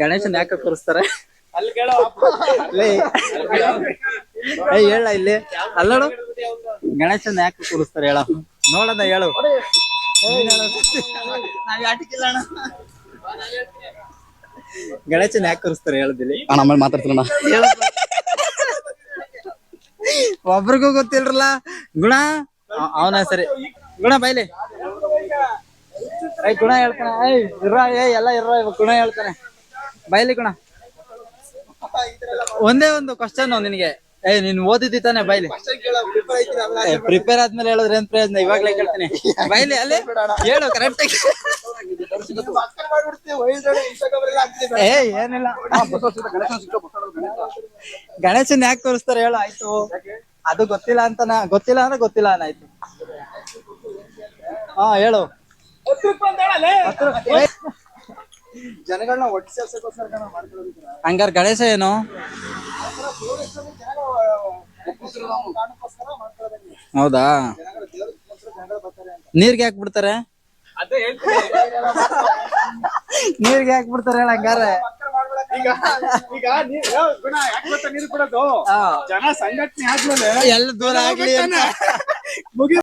ಗಣೇಶನ್ ಯಾಕೆ ಕೂರಿಸ್ತಾರೆ? ಅಲ್ಲಿ ಕೇಳೋ ಲೇ ಏ ಹೇಳ ಇಲ್ಲಿ. ಅಲ್ಲೋಡು ಗಣೇಶನ್ ಯಾಕೆ ಕೂರಿಸ್ತಾರೆ ಹೇಳ. ನೋಡದ ಹೇಳು. ಗಣೇಶನ್ ಯಾಕೆ ಕೂರಿಸ್ತಾರೆ ಹೇಳುದಿಲ್ಲಿ ಅಣ್ಣ ಆಮೇಲೆ ಮಾತಾಡ್ತೀನಣ್ಣ ಒಬ್ರಿಗೂ ಗೊತ್ತಿಲ್ರಲ್ಲ. ಗುಣ ಅವನ ಸರಿ ಗುಣ ಬೈಲಿ. ಏಯ್ ಗುಣ ಹೇಳ್ತಾನೆ. ಏಯ್ ಇರ ಏಯ್ ಎಲ್ಲ ಇರ ಇವ ಗುಣ ಹೇಳ್ತಾನೆ. ಬೈಲಿ ಗುಣ. ಒಂದೇ ಒಂದು ಕ್ವಶನ್ ನಿನಗೆ. ಏ ನೀನ್ ಓದಿದ್ದಿ ತಾನೆ ಬೈಲಿ. ಪ್ರಿಪೇರ್ ಆದ್ಮೇಲೆ ಹೇಳಿದ್ರೆ ಏನ್ ಪ್ರಯೋಜನ? ಇವಾಗ್ಲೇ ಕೇಳ್ತೀನಿ. ಬೈಲಿ ಅಲ್ಲಿ ಹೇಳು ಕರೆಕ್ಟ್ ಏ ಏನಿಲ್ಲ. ಗಣೇಶನ್ ಯಾಕೆ ತೋರಿಸ್ತಾರೆ? ಹೇಳು ಆಯ್ತು. ಅದು ಗೊತ್ತಿಲ್ಲ ಅಂತ ಗೊತ್ತಿಲ್ಲ ಅಂದ್ರೆ ಗೊತ್ತಿಲ್ಲ ಅನ್ನಾಯ್ತು. ಹಾ ಹೇಳು. ಏ, ಜನಗಳನ್ನ ಒಟ್ಟು ಸೇರ್ಸಕ್ಕೋಸ್ಕರ ಮಾಡ್ಕೊಳ್ಳೋದು ಹಂಗಾರ್ ಗಣೇಶ ಏನು? ಹೌದಾ? ನೀರ್ಗೆ ಹಾಕ್ ಬಿಡ್ತಾರೆ? ಅದೇ ಹೇಳ್ತೀನಿ. ನೀರ್ಗೆ ಹಾಕ್ ಬಿಡ್ತಾರೆ ಹೇಳ ಹಂಗಾರೆ? ಈಗ ಈಗ ಗುಣ ಯಾಕೆ ಗೊತ್ತಾ ನೀರು ಕೊಡೋದು? ಜನ ಸಂಘಟನೆ ಆದ್ಮೇಲೆ ಎಲ್ಲ ದೂರ ಆಗ್ಲಿ ಮುಗಿ